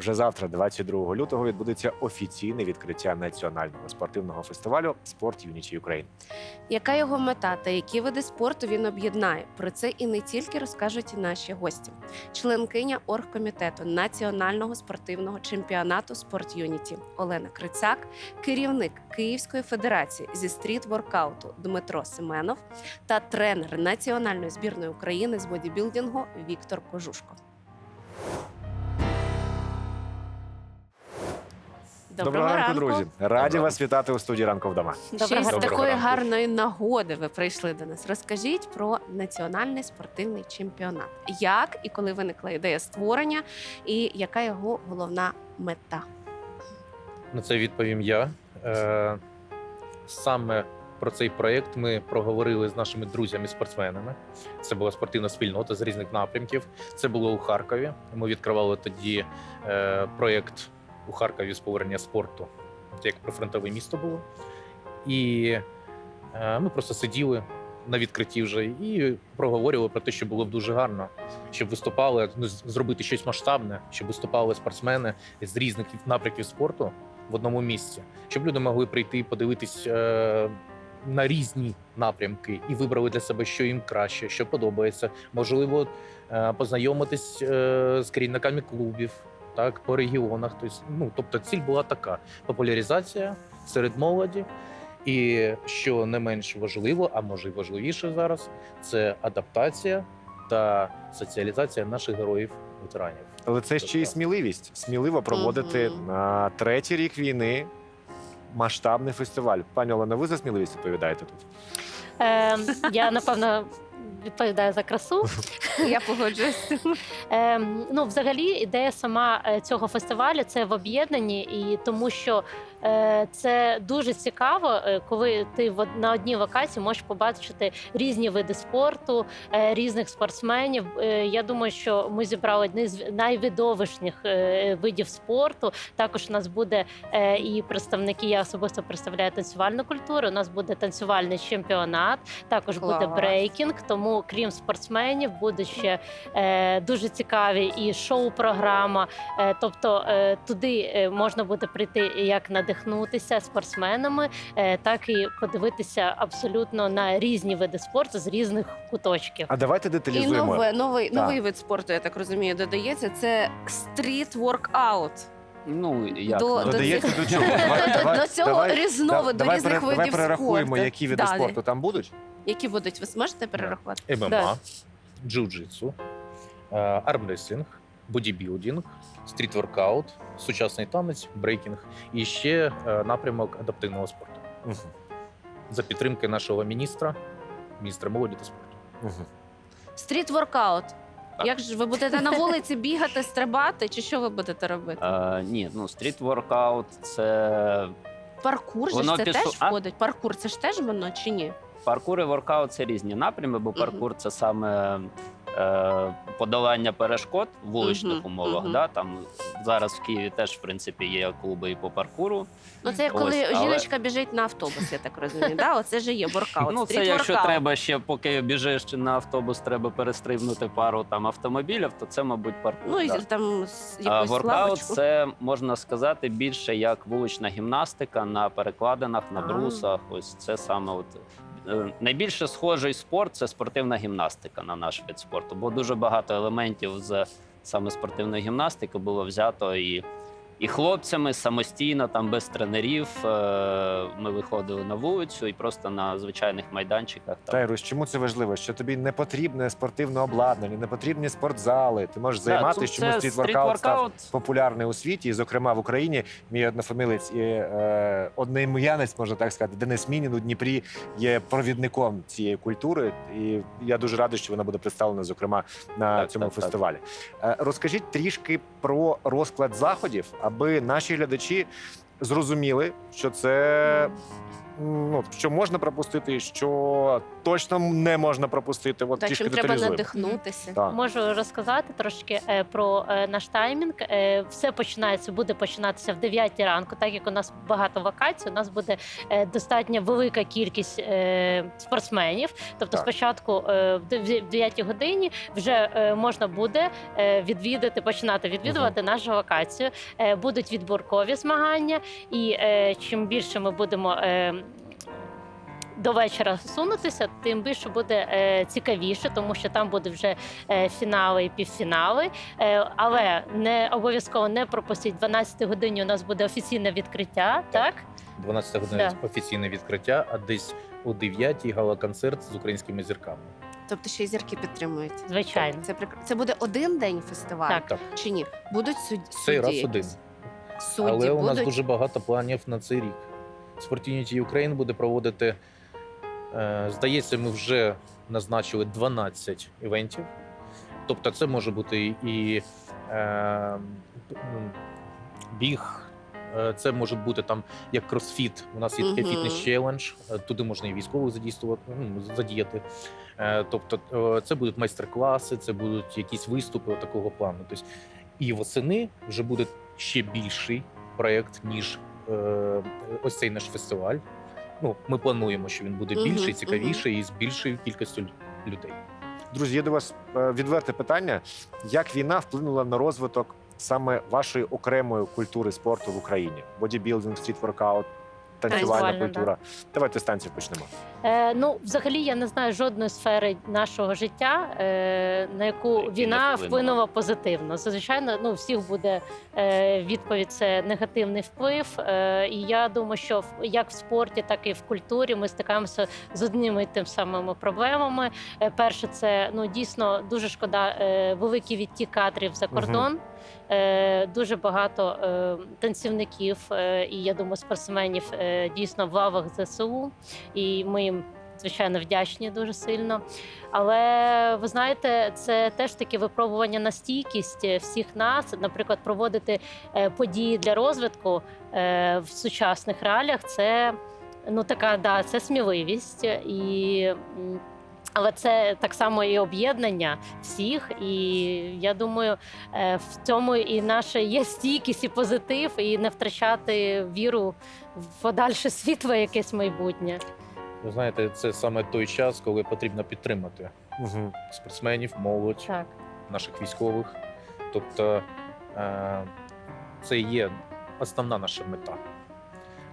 Вже завтра, 22 лютого, відбудеться офіційне відкриття національного спортивного фестивалю Спорт Юніті Україн. Яка його мета та які види спорту він об'єднає? Про це і не тільки розкажуть наші гості. Членкиня оргкомітету національного спортивного чемпіонату Спорт Юніті Олена Крицак, керівник Київської федерації зі стріт-воркауту Дмитро Семенов та тренер національної збірної України з бодібілдингу Віктор Кожушко. Доброго ранку, друзі! Раді Доброго. вас вітати у студії ранку вдома. Ще й з Доброго такої ранку. гарної нагоди ви прийшли до нас. Розкажіть про національний спортивний чемпіонат. Як і коли виникла ідея створення, і яка його головна мета? На це відповім я. Е, Саме про цей проєкт ми проговорили з нашими друзями-спортсменами. Це була спортивна спільнота з різних напрямків. Це було у Харкові. Ми відкривали тоді е, проєкт у Харкові з повернення спорту, це як прифронтове місто було. І е, ми просто сиділи на відкритті вже і проговорювали про те, що було б дуже гарно, щоб виступали, ну, зробити щось масштабне, щоб виступали спортсмени з різних напрямків спорту в одному місці, щоб люди могли прийти і подивитись е, на різні напрямки і вибрали для себе, що їм краще, що подобається. Можливо, е, познайомитись з керівниками клубів, так по регіонах. Тобто, ну тобто, ціль була така: популяризація серед молоді. І що не менш важливо, а може й важливіше зараз, це адаптація та соціалізація наших героїв ветеранів. Але це ще й Тобто- сміливість. Сміливо проводити Мгм. на третій рік війни масштабний фестиваль. Пані Олена, ви за сміливість відповідаєте тут? Е, я напевно відповідаю за красу. Я погоджуюся. Е, ну, взагалі, ідея сама е, цього фестивалю це в об'єднанні, і тому що це дуже цікаво, е, коли ти на одній локації можеш побачити різні види спорту, е, різних спортсменів. Е, я думаю, що ми зібрали одні з найвидовищних е, видів спорту. Також у нас буде е, і представники. Я особисто представляю танцювальну культуру. У нас буде танцювальний чемпіонат, також буде брейкінг. Тому крім спортсменів, буде ще е, дуже цікаві і шоу-програма. Е, тобто е, туди е, можна буде прийти як надихнутися спортсменами, е, так і подивитися абсолютно на різні види спорту з різних куточків. А давайте І деталізуємо. нове, новий, новий вид спорту, я так розумію, додається. Це стріт-воркаут. Ну, як? До- ну, до Додається до чого? До- Давай- давай- До цього давай- різновиду давай різних давай видів перерахуємо, спорту. які види Далі. спорту там будуть. Які будуть? Ви зможете перерахувати? ММА, Да. джиу-джитсу, е, бодібілдинг, стріт-воркаут, сучасний танець, брейкінг і ще е, напрямок адаптивного спорту Мгм. за підтримки нашого міністра, міністра молоді та спорту. Мгм. Стріт-воркаут. Так. Як ж ви будете на вулиці бігати, стрибати, чи що ви будете робити? Е, ні, ну стріт-воркаут це Паркур же ж Воно це пішло- теж А? входить. Паркур це ж теж воно чи ні? паркур і воркаут це різні напрями, бо паркур це саме подолання перешкод в вуличних Мгм, умовах. мгм. Да? Там зараз в Києві теж в принципі є клуби і по паркуру. Ну це як Ось, коли але- жіночка біжить на автобус, я так розумію. Да? Оце ж є воркаут. ну це якщо треба ще, поки біжиш на автобус, треба перестрибнути пару там автомобілів, то це, мабуть, паркур. Ну і да. там А Воркаут це можна сказати більше як вулична гімнастика на перекладинах, на брусах. Ось це саме от е, найбільше схожий спорт це спортивна гімнастика на наш вид спорту, бо дуже багато елементів з саме спортивної гімнастики було взято і. І хлопцями самостійно, там без тренерів, е, ми виходили на вулицю і просто на звичайних майданчиках. Тайрус, чому це важливо? Що тобі не потрібне спортивне обладнання, не потрібні спортзали. Ти можеш займатися, чому стріт-воркаут став популярний у світі, і, зокрема в Україні. Мій однофамілець і е, одноім'янець, можна так сказати, Денис Мінін у Дніпрі є провідником цієї культури. І я дуже радий, що вона буде представлена, зокрема, на Так, цьому так, так. фестивалі. Е, розкажіть трішки про розклад заходів, аби наші глядачі зрозуміли, що це ну, що можна пропустити, що точно не можна пропустити. От Та чим треба надихнутися. Так. Можу розказати трошки е, про е, наш таймінг. Е, Все починається, буде починатися в 9 ранку, так як у нас багато вакацій. У нас буде е, достатньо велика кількість е, спортсменів. Тобто, Так. спочатку е, в дев- в 9 годині вже е, можна буде е, відвідати, починати відвідувати нашу вакацію. Е, Будуть відборкові змагання, і е, чим більше ми будемо. е, До вечора сунутися, тим більше буде е, цікавіше, тому що там буде вже е, фінали і півфінали. Е, але не обов'язково не пропустіть 12 годині. У нас буде офіційне відкриття. Так 12 година Да. офіційне відкриття, а десь о 9 гала-концерт з українськими зірками. Тобто ще й зірки підтримують. звичайно. Це прик... це буде один день фестивалю Так. Так. чи ні? Будуть суд... Цей судді раз один. Судді Але у нас будуть. дуже багато планів на цей рік. Sport Ukraine буде проводити. Е, здається, ми вже назначили 12 івентів. Тобто, це може бути і е, біг. е, Це може бути там як кросфіт. У нас є Мгм. фітнес челендж. Туди можна і військових задійствувати, ну, задіяти. Тобто, це будуть майстер-класи, це будуть якісь виступи такого плану. Тобто, і восени вже буде ще більший проєкт, ніж е, ось цей наш фестиваль. Ну, ми плануємо, що він буде більший, цікавіший і з більшою кількістю людей. Друзі, є до вас е, відверте питання: як війна вплинула на розвиток саме вашої окремої культури спорту в Україні? Бодібілдинг, стріт-воркаут, танцювальна Танцювальна, культура. Давайте з танців почнемо. Е, ну, взагалі, я не знаю жодної сфери нашого життя, е, на яку Які не війна вплинула. вплинула позитивно. Звичайно, ну у всіх буде е, відповідь це негативний вплив. Е, і я думаю, що в- як в спорті, так і в культурі ми стикаємося з одними і тим самими проблемами. Е, перше, це ну дійсно дуже шкода е, великий відтік кадрів за Мгм. кордон. Е, дуже багато е, танцівників, е, і я думаю, спортсменів е, дійсно в лавах ЗСУ, і ми їм. Звичайно, вдячні дуже сильно. Але ви знаєте, це теж таке випробування на стійкість е, всіх нас. Наприклад, проводити е, події для розвитку е, в сучасних реаліях. Це ну така, да, це сміливість і. Але це так само і об'єднання всіх, і я думаю, в цьому і наша є стійкість і позитив, і не втрачати віру в подальше світло, якесь майбутнє. Ви знаєте, це саме той час, коли потрібно підтримати Угу. спортсменів, молодь, Так. наших військових. Тобто е, це є основна наша мета.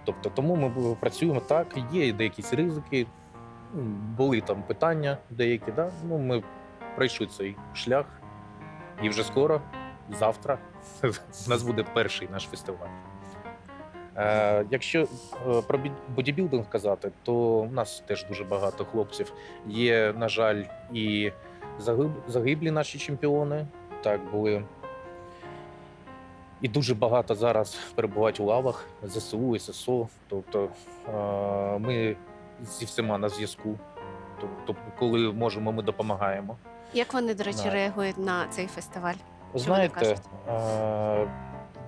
Тобто, тому ми працюємо так, є деякі ризики, ну, були там питання деякі, да? ну, ми пройшли цей шлях, і вже скоро, завтра, у нас буде перший наш фестиваль. Е, якщо е, про бодібілдинг казати, то у нас теж дуже багато хлопців. Є, на жаль, і загиблі наші чемпіони. Так були. І дуже багато зараз перебувають у лавах ЗСУ, ССО. Тобто е, ми зі всіма на зв'язку. Тобто, коли можемо, ми допомагаємо. Як вони, до речі, реагують на цей фестиваль? Знаєте,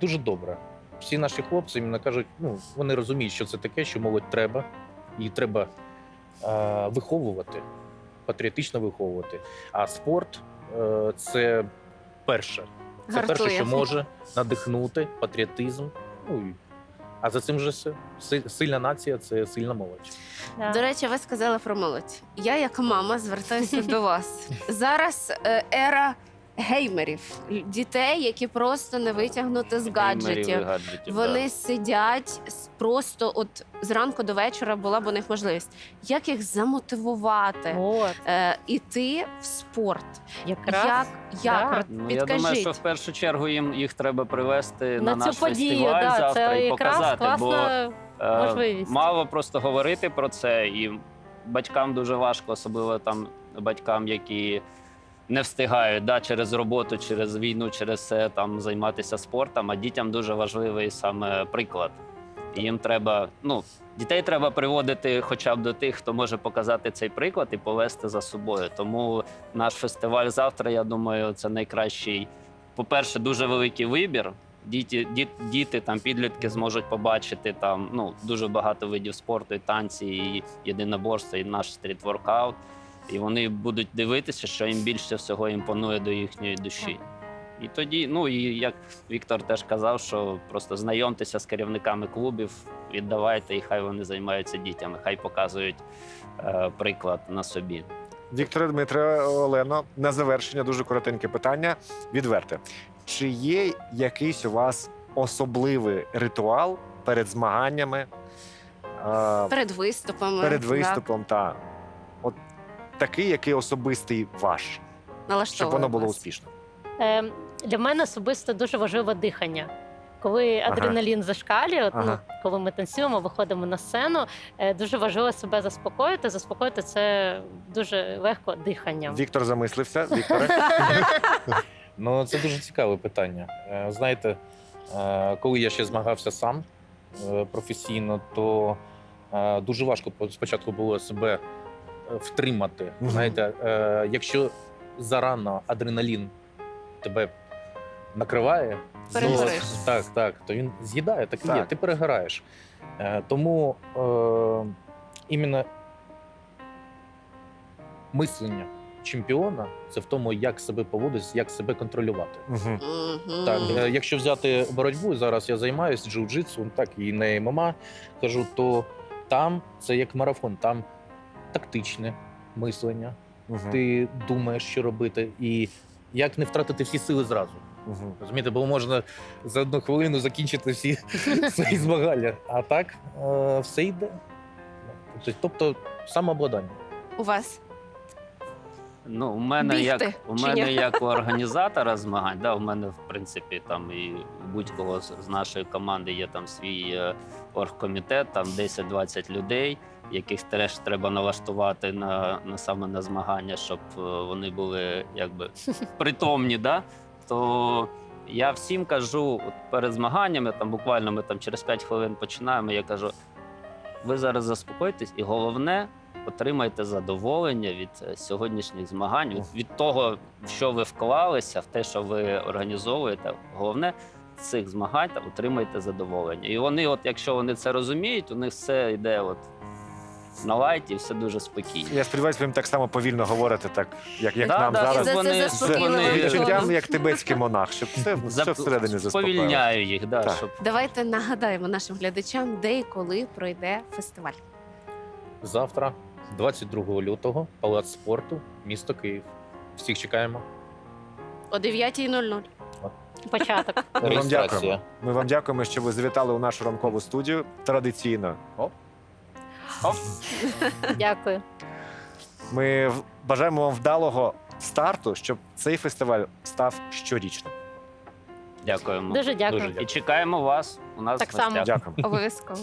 дуже добре. Всі наші хлопці іменно кажуть, ну вони розуміють, що це таке, що молодь треба, її треба е, виховувати, патріотично виховувати. А спорт е, це перше. Це перше, що може надихнути патріотизм. Ну а за цим вже все. Си- Сильна нація це сильна молодь. Да. До речі, ви сказали про молодь. Я, як мама, звертаюся до вас. Зараз е, ера геймерів, дітей, які просто не витягнути з гаджетів. гаджетів, Вони да. сидять просто от зранку до вечора була б у них можливість. Як їх замотивувати? От, Е, іти в спорт. якраз Як, як? да. От Ну, я підкажіть. думаю, що в першу чергу їм їх треба привести на, на наш цю подію, фестиваль да, завтра це і якраз показати. Бо класна е, можливість. мало просто говорити про це, і батькам дуже важко, особливо там батькам, які не встигають да, через роботу, через війну, через там займатися спортом. А дітям дуже важливий саме приклад. І їм треба, ну, дітей треба приводити хоча б до тих, хто може показати цей приклад і повести за собою. Тому наш фестиваль завтра, я думаю, це найкращий. По-перше, дуже великий вибір Діти, діт, діти там підлітки зможуть побачити там ну дуже багато видів спорту, і танці, і єдиноборство, і наш стріт-воркаут. І вони будуть дивитися, що їм більше всього імпонує до їхньої душі. І тоді, ну і як Віктор теж казав, що просто знайомтеся з керівниками клубів, віддавайте, і хай вони займаються дітями, хай показують е, приклад на собі. Вікторе Дмитре Олено, на завершення дуже коротеньке питання. Відверте. Чи є якийсь у вас особливий ритуал перед змаганнями, а, Перед виступами. перед так, виступом? Та от такий, який особистий ваш, щоб воно було вас. успішно. Е, для мене особисто дуже важливе дихання. Коли Ага. адреналін зашкалює, от, Ага. ну, коли ми танцюємо, виходимо на сцену, е, дуже важливо себе заспокоїти. Заспокоїти це дуже легко диханням. Віктор замислився. Вікторе, Ну, це дуже цікаве питання. Е, Знаєте, е, коли я ще змагався сам професійно, то дуже важко спочатку було себе втримати. Мгм. Знаєте, е, якщо зарано адреналін тебе накриває, Перегориш. то, так, так, то він з'їдає, так і є, ти перегораєш. Е, Тому е, іменно мислення чемпіона це в тому, як себе поводити, як себе контролювати. Мгм. Так, е, якщо взяти боротьбу, зараз я займаюся джиу-джитсу, так і не ММА, кажу, то там це як марафон, там тактичне мислення. Мгм. Ти думаєш, що робити, і як не втратити всі сили зразу. Угу. Розумієте, бо можна за одну хвилину закінчити всі свої змагання. А так е, все йде. Тобто, тобто самообладання. У вас Ну, у мене Бігти як у чи мене ні? як у організатора змагань, да, у мене в принципі там і у будь-кого з з нашої команди є там свій е, оргкомітет, там 10-20 людей, яких теж треба налаштувати на, на саме на змагання, щоб е, вони були якби притомні. Да? То я всім кажу от перед змаганнями, там буквально ми там через 5 хвилин починаємо. Я кажу: ви зараз заспокойтесь, і головне отримайте задоволення від е, сьогоднішніх змагань, від, від того, в що ви вклалися, в те, що ви організовуєте. Головне цих змагань та отримайте задоволення. І вони, от якщо вони це розуміють, у них все йде от на лайті, все дуже спокійно. Я сподіваюся, ви їм так само повільно говорите, так як, як Да, нам да, зараз. за це вони- З вони- відчуттям, як тибетський монах, щоб все, все Зап- всередині заспокоїло. Сповільняю їх, да, Так. щоб давайте нагадаємо нашим глядачам, де і коли пройде фестиваль. Завтра, 22 лютого, палац спорту, місто Київ. Всіх чекаємо. О 9.00. Початок. Ми вам дякуємо. Ми вам дякуємо, що ви завітали у нашу ранкову студію. Традиційно. Дякую. Ми бажаємо вам вдалого старту, щоб цей фестиваль став щорічним. дякуємо. Дуже дякую. Дуже І чекаємо вас у нас Так в гостях. само. Дякуємо. Обов'язково.